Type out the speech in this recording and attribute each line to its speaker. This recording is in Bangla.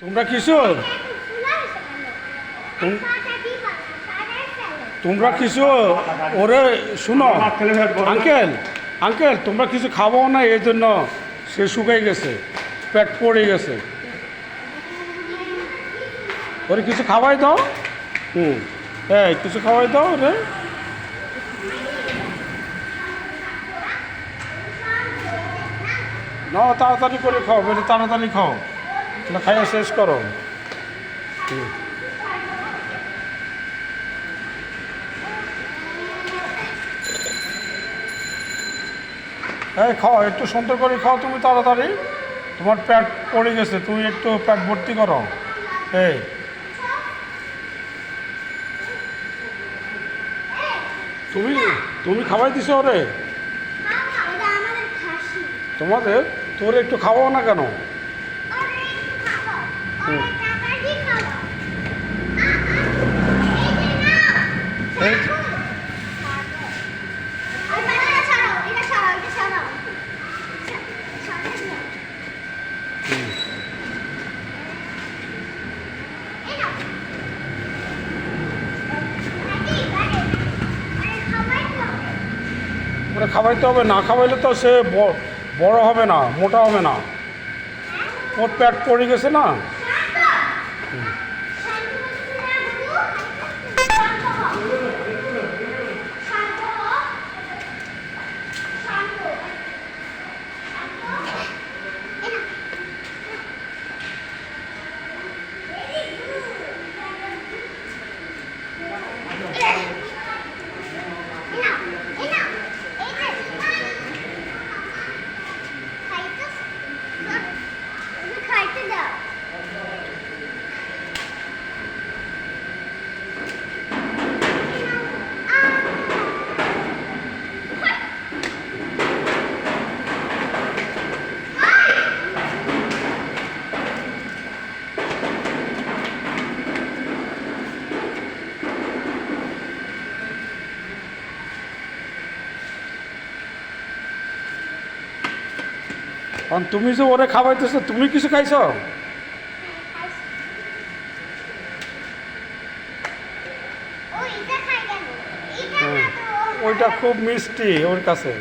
Speaker 1: তোমরা কিছু তোম- তোমরা কিছু ওরে, শুনো। আঙ্কেল আঙ্কেল, তোমরা কিছু খাব না, এই জন্য সে শুকাই গেছে, পেট পড়ে গেছে। ওরে, কিছু খাওয়াই দাও। হুম। হ্যাঁ কিছু খাওয়াই দাও রে। না তাড়াতাড়ি করে খাও বেশি তাড়াতাড়ি খাও। তাহলে খাইয়া শেষ করো। এই খাও একটু সুন্দর করে খাও তুমি তাড়াতাড়ি। তোমার প্যাট পড়ে গেছে তুমি একটু পেট ভর্তি করো। এই। তুমি তুমি খাওয়াই দিছো ওরে? তোমাদের তোর একটু খাওয়াও না কেন? ওরা খাওয়াইতে হবে না খাওয়াইলে তো সে বড় হবে না মোটা হবে না। ওর প্যাট পড়ে গেছে না? তুমি যে ওরে খাওয়াইতেছো তুমি কিছু খাইছো? হুম। ওইটা খুব মিষ্টি ওর কাছে।